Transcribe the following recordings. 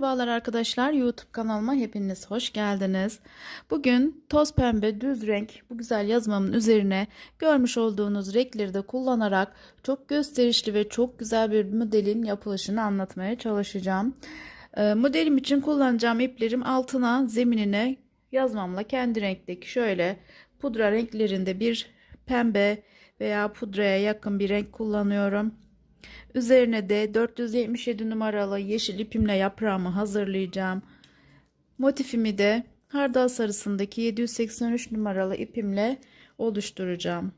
Merhabalar arkadaşlar YouTube kanalıma hepiniz hoş geldiniz. Bugün toz pembe düz renk bu güzel yazmamın üzerine görmüş olduğunuz renkleri de kullanarak çok gösterişli ve çok güzel bir modelin yapılışını anlatmaya çalışacağım. Ee, modelim için kullanacağım iplerim altına zeminine yazmamla kendi renkteki şöyle pudra renklerinde bir pembe veya pudraya yakın bir renk kullanıyorum. Üzerine de 477 numaralı yeşil ipimle yaprağımı hazırlayacağım. Motifimi de hardal sarısındaki 783 numaralı ipimle oluşturacağım.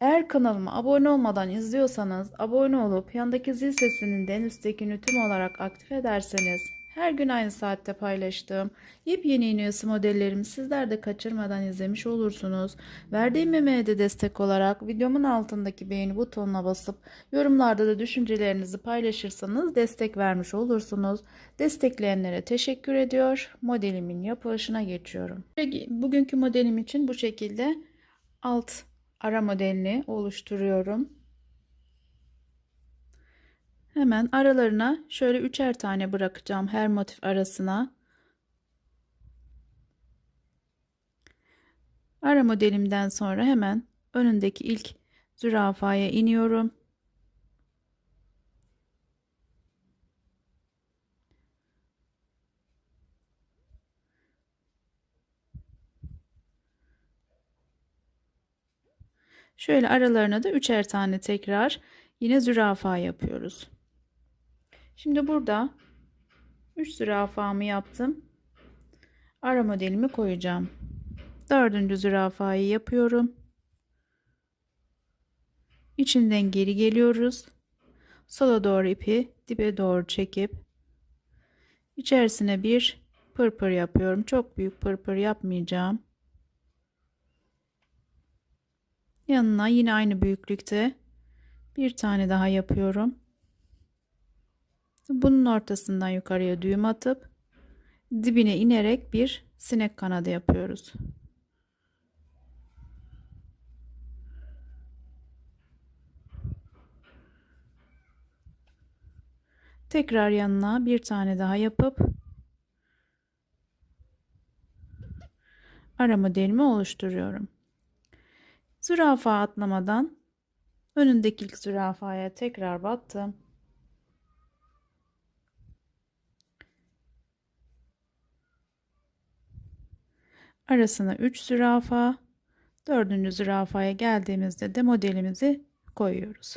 Eğer kanalıma abone olmadan izliyorsanız abone olup yandaki zil sesinin de en üstteki tüm olarak aktif ederseniz her gün aynı saatte paylaştığım yepyeni iğnesi modellerimi sizler de kaçırmadan izlemiş olursunuz. Verdiğim emeğe de destek olarak videomun altındaki beğeni butonuna basıp yorumlarda da düşüncelerinizi paylaşırsanız destek vermiş olursunuz. Destekleyenlere teşekkür ediyor. Modelimin yapılışına geçiyorum. Bugünkü modelim için bu şekilde alt ara modelini oluşturuyorum. Hemen aralarına şöyle üçer tane bırakacağım her motif arasına. Ara modelimden sonra hemen önündeki ilk zürafaya iniyorum. Şöyle aralarına da üçer tane tekrar yine zürafa yapıyoruz. Şimdi burada 3 zürafamı yaptım. Ara modelimi koyacağım. Dördüncü zürafayı yapıyorum. İçinden geri geliyoruz. Sola doğru ipi dibe doğru çekip içerisine bir pırpır yapıyorum. Çok büyük pırpır yapmayacağım. Yanına yine aynı büyüklükte bir tane daha yapıyorum. Bunun ortasından yukarıya düğüm atıp dibine inerek bir sinek kanadı yapıyoruz. Tekrar yanına bir tane daha yapıp ara modelimi oluşturuyorum. Zürafa atlamadan önündeki zürafaya tekrar battım. Arasına 3 zürafa, dördüncü zürafaya geldiğimizde de modelimizi koyuyoruz.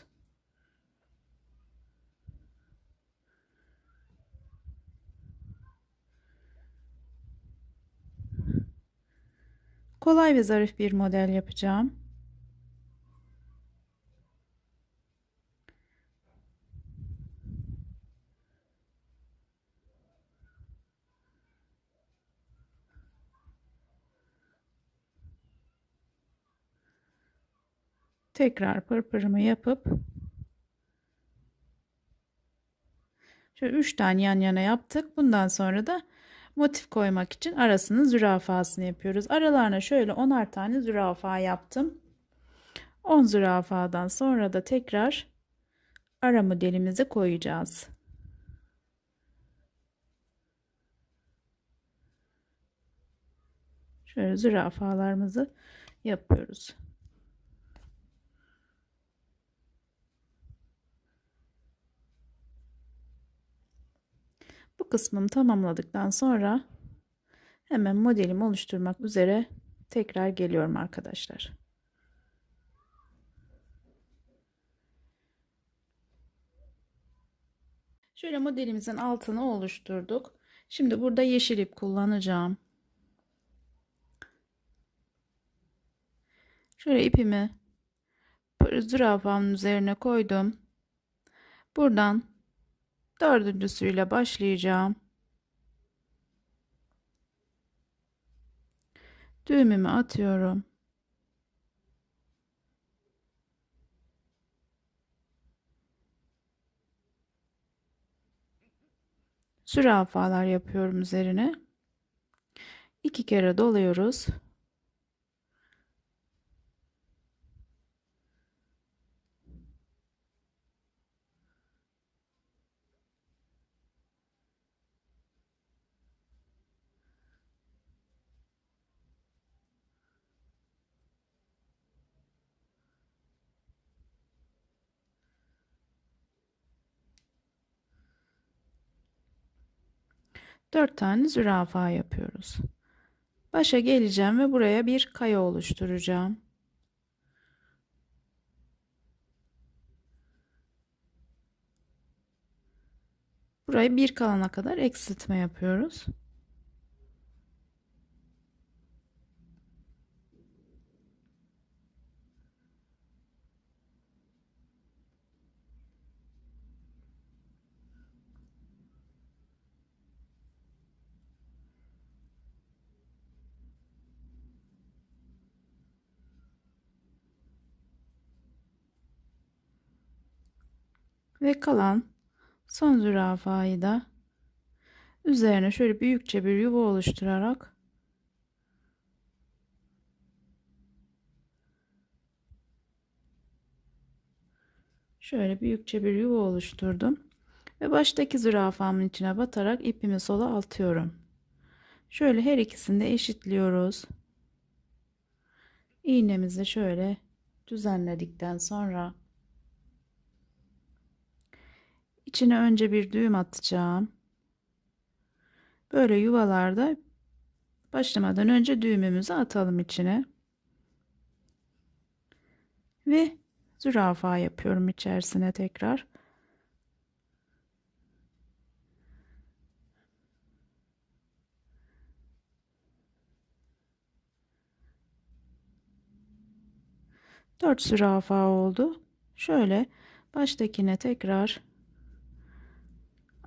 Kolay ve zarif bir model yapacağım. Tekrar pırpırımı yapıp şöyle 3 tane yan yana yaptık. Bundan sonra da motif koymak için arasının zürafasını yapıyoruz. Aralarına şöyle 10'ar tane zürafa yaptım. 10 zürafadan sonra da tekrar ara modelimizi koyacağız. Şöyle zürafalarımızı yapıyoruz. Bu kısmımı tamamladıktan sonra hemen modelimi oluşturmak üzere tekrar geliyorum arkadaşlar. Şöyle modelimizin altını oluşturduk. Şimdi burada yeşil ip kullanacağım. Şöyle ipimi zürafamın üzerine koydum. Buradan dördüncüsüyle başlayacağım. Düğümümü atıyorum. Zürafalar yapıyorum üzerine. İki kere doluyoruz. 4 tane zürafa yapıyoruz. Başa geleceğim ve buraya bir kaya oluşturacağım. Burayı bir kalana kadar eksiltme yapıyoruz. Ve kalan son zürafayı da üzerine şöyle büyükçe bir yuva oluşturarak şöyle büyükçe bir yuva oluşturdum ve baştaki zürafamın içine batarak ipimi sola atıyorum. Şöyle her ikisini de eşitliyoruz. İğnemizi şöyle düzenledikten sonra içine önce bir düğüm atacağım. Böyle yuvalarda başlamadan önce düğümümüzü atalım içine. Ve zürafa yapıyorum içerisine tekrar. Dört zürafa oldu. Şöyle baştakine tekrar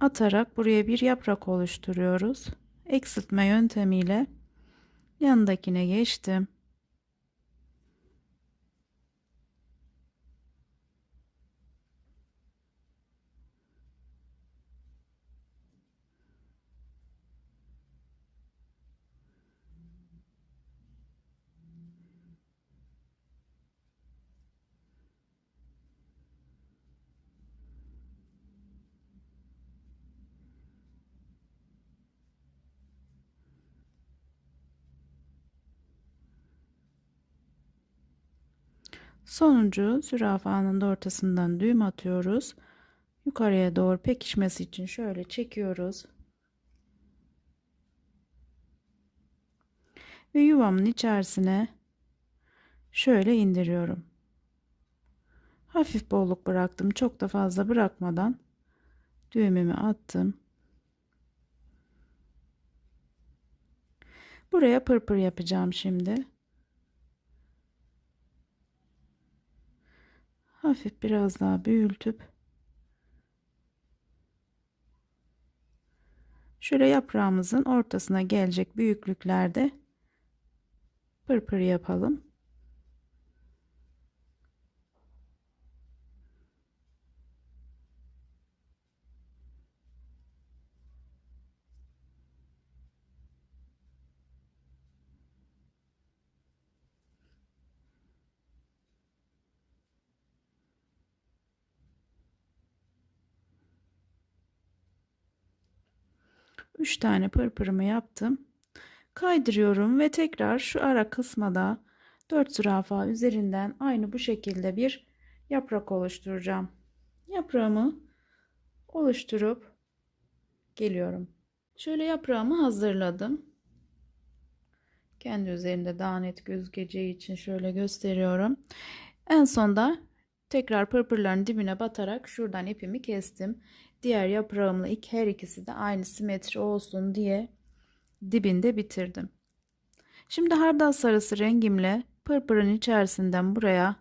atarak buraya bir yaprak oluşturuyoruz. Eksiltme yöntemiyle yanındakine geçtim. Sonuncu zürafanın da ortasından düğüm atıyoruz. Yukarıya doğru pekişmesi için şöyle çekiyoruz. Ve yuvamın içerisine şöyle indiriyorum. Hafif bolluk bıraktım. Çok da fazla bırakmadan düğümümü attım. Buraya pırpır yapacağım şimdi. Hafif biraz daha büyültüp şöyle yaprağımızın ortasına gelecek büyüklüklerde pırpır yapalım. Üç tane pırpırımı yaptım. Kaydırıyorum ve tekrar şu ara kısma da 4 zürafa üzerinden aynı bu şekilde bir yaprak oluşturacağım. Yaprağımı oluşturup geliyorum. Şöyle yaprağımı hazırladım. Kendi üzerinde daha net gözükeceği için şöyle gösteriyorum. En sonda tekrar pırpırların dibine batarak şuradan ipimi kestim. Diğer yaprağımla ilk her ikisi de aynı simetri olsun diye dibinde bitirdim. Şimdi hardal sarısı rengimle pırpırın içerisinden buraya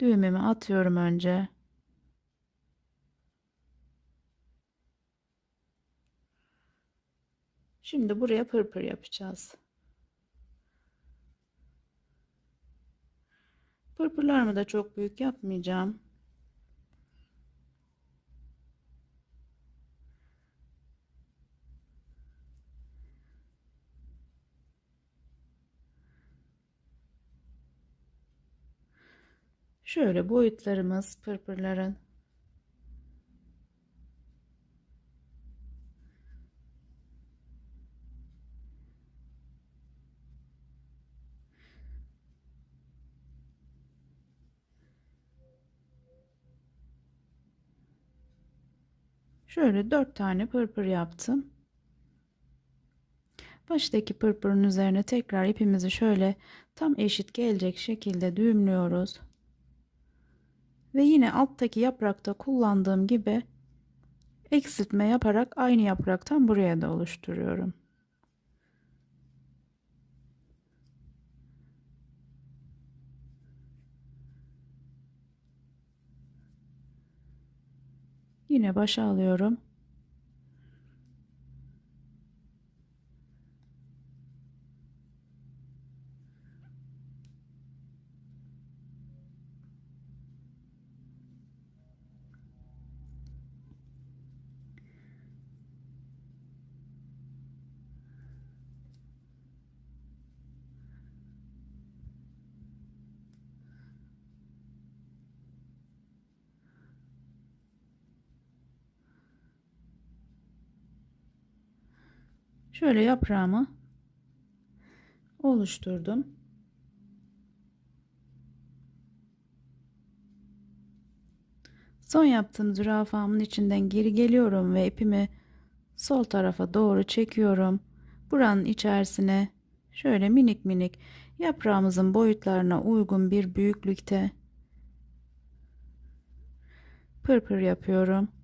düğümümü atıyorum önce. Şimdi buraya pırpır yapacağız. Pırpırlarımı da çok büyük yapmayacağım. Şöyle boyutlarımız pırpırların Şöyle dört tane pırpır yaptım. Baştaki pırpırın üzerine tekrar ipimizi şöyle tam eşit gelecek şekilde düğümlüyoruz. Ve yine alttaki yaprakta kullandığım gibi eksiltme yaparak aynı yapraktan buraya da oluşturuyorum. Yine başa alıyorum. Şöyle yaprağımı oluşturdum. Son yaptığım zürafamın içinden geri geliyorum ve ipimi sol tarafa doğru çekiyorum. Buranın içerisine şöyle minik minik yaprağımızın boyutlarına uygun bir büyüklükte pırpır yapıyorum.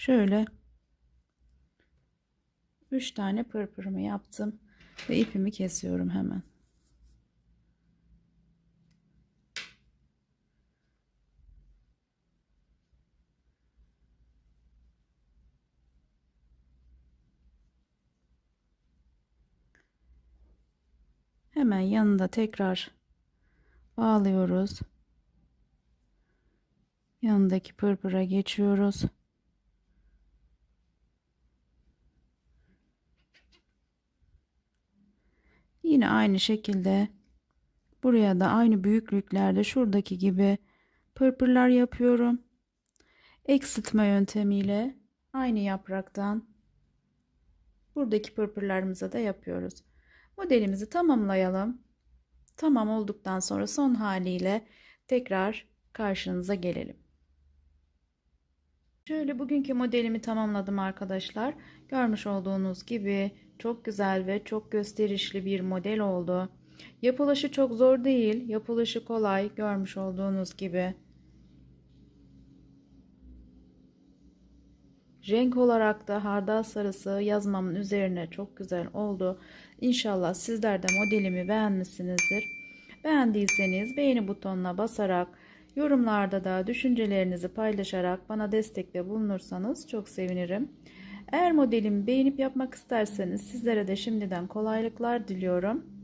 Şöyle 3 tane pırpırımı yaptım ve ipimi kesiyorum hemen. Hemen yanında tekrar bağlıyoruz. Yanındaki pırpıra geçiyoruz. Yine aynı şekilde buraya da aynı büyüklüklerde şuradaki gibi pırpırlar yapıyorum. Eksiltme yöntemiyle aynı yapraktan buradaki pırpırlarımıza da yapıyoruz. Modelimizi tamamlayalım. Tamam olduktan sonra son haliyle tekrar karşınıza gelelim. Şöyle bugünkü modelimi tamamladım arkadaşlar. Görmüş olduğunuz gibi çok güzel ve çok gösterişli bir model oldu. Yapılışı çok zor değil. Yapılışı kolay görmüş olduğunuz gibi. Renk olarak da hardal sarısı yazmamın üzerine çok güzel oldu. İnşallah sizler de modelimi beğenmişsinizdir. Beğendiyseniz beğeni butonuna basarak yorumlarda da düşüncelerinizi paylaşarak bana destekte bulunursanız çok sevinirim. Eğer modelimi beğenip yapmak isterseniz sizlere de şimdiden kolaylıklar diliyorum.